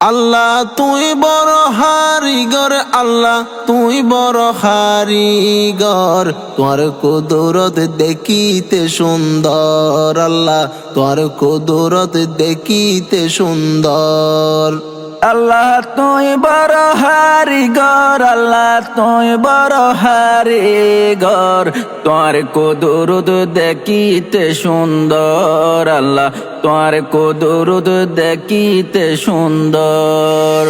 আল্লাহ তুই বড় হারিগর, আল্লাহ তুই বড় হারিগর। তোর কুদরত দেখিতে সুন্দর, আল্লাহ তোর কুদরত দেখিতে সুন্দর। আল্লাহ তুই বড় হারিগর আল্লাহ তুই বড় হারিগর তোর কুদরত দেখিতে সুন্দর আল্লাহ তোর কুদরত দেখিতে সুন্দর।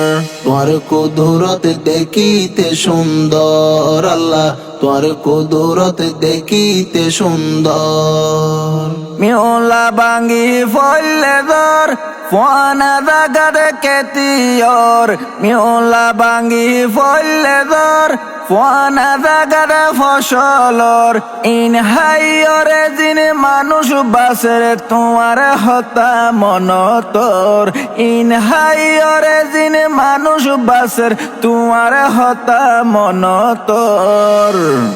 তোর কুদরত দেখিতে সুন্দর আল্লাহ তোর কুদরত দেখিতে সুন্দর। মিউলা বাঙ্গি ফলে দর ফোনা জাগাতে কেতিয়র মিউলা বাঙ্গি ফলে দর ফোনা জাগাতে ফসলর ইন হাইয়রে জিন মানুষ বাসের তোমার হতা মন তোর। ইন হাইয়রে জিন মানুষ বাসের তোমার হতা মন তোর।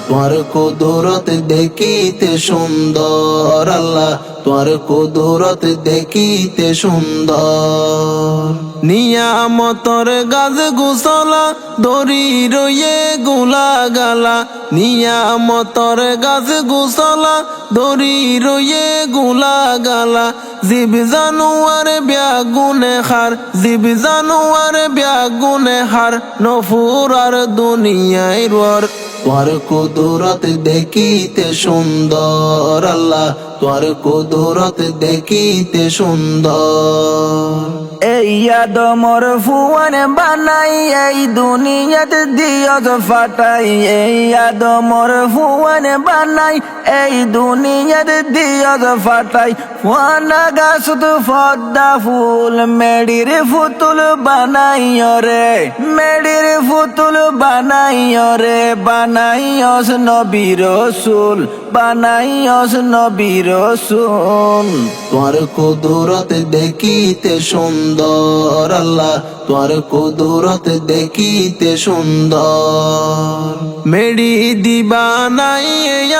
তোর কুদরত দেখিতে সুন্দর আল্লাহ তোর কুদরত দেখিতে সুন্দর। নিয়ামতর গাছ গুসলা দড়ি রয়ে গুলা গালা নিয়ামতর গাছ গুসলা দড়ি রয়ে গুলা গালা জীব জানুয়ার ব্যাগুনে হার, জীব জানুয়ার ব্যাগুনে হার। নফুর আর দুনিয়ায় তোর কুদরত দেখিতে সুন্দর আল্লাহ তোর কুদরত দেখিতে সুন্দর। এই আদমর ফুয়ান বানাই, এই দুনিয়াতে দিয়ত ফাটাই। এই আদমর ফুয়ান বানাই, এই দুনিয়াতে দিয়ত ফাটাই। ফুয়ানা গাছ তো ফদ্দা ফুল, মেডির ফুতুল বানাই রে মেডির ফুতুল বানাই রে বানাই অস নবীর রসুল অস নবীর রসুল। তোর কুদরত দেখিতে সুন্দর। আল্লাহ তোর কুদরত দেখিতে সুন্দর। মেডি দিবানাই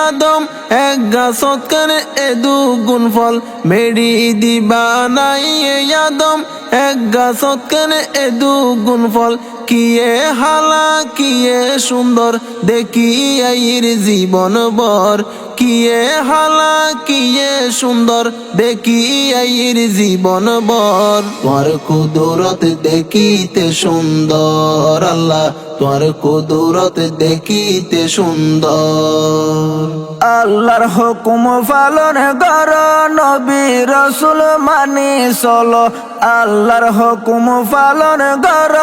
আদম, এক গাছত কানে এ দুগুণ ফল। মেডি দিবানাই আদম, এক গাছত কানে এ দুগুণ ফল। কিয়ে হালা, কিয়ে সুন্দর দেখি আইর জীবন বর কিয়ে হালা কিয়ে সুন্দর দেখি আইর জীবন বর তোমার কুদরত দেখিতে সুন্দর আল্লাহ তোর কুদরত দেখিতে সুন্দর। আল্লাহর হুকুম পালন কর, নবী রসুল মানি চলো। আল্লাহর হুকুম পালন কর,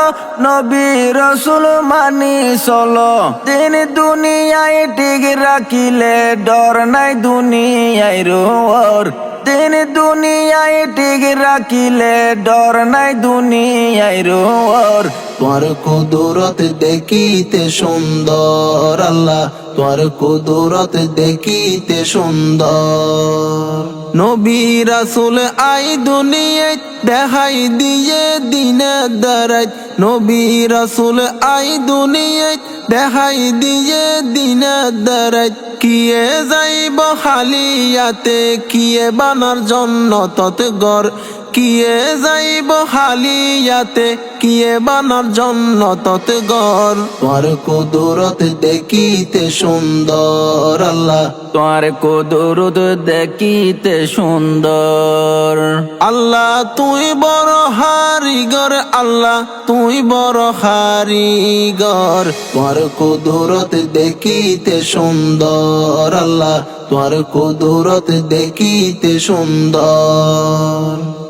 নবী রসুল মানি চলো। দিন দুনিয়ায় ঠিক রাখিলে, ডর নাই দুনিয়ায় রোর দিন দুনিয়ায় ঠিক রাখিলে ডর নাই দুনিয়ায় রোর তোর কুদরত দেখিতে সুন্দর, আল্লাহ। তোর কুদরত দেখিতে সুন্দর। নবী রাসুল আই দুনিয়ায় দেখাই দিয়ে দিনে দাঁড়াই নবী রাসুল আই দুনিয়ায় দেখাই দিয়ে দিনের দাঁড়াই কিয়ে যাইব হালিয়াতে, কিয়ে বানার জন্য তত গর কিয়ে যাইব হালিয়াতে? কিয়ে বানার জন্য তত গর তোর কুদরত দেখিতে সুন্দর আল্লাহ। তোর কুদরত দেখিতে সুন্দর। আল্লাহ তুই বড় হারিগর আল্লাহ তুই বড় হারিগর। তোর কুদরত দেখিতে সুন্দর আল্লাহ। তোর কুদরত দেখিতে সুন্দর।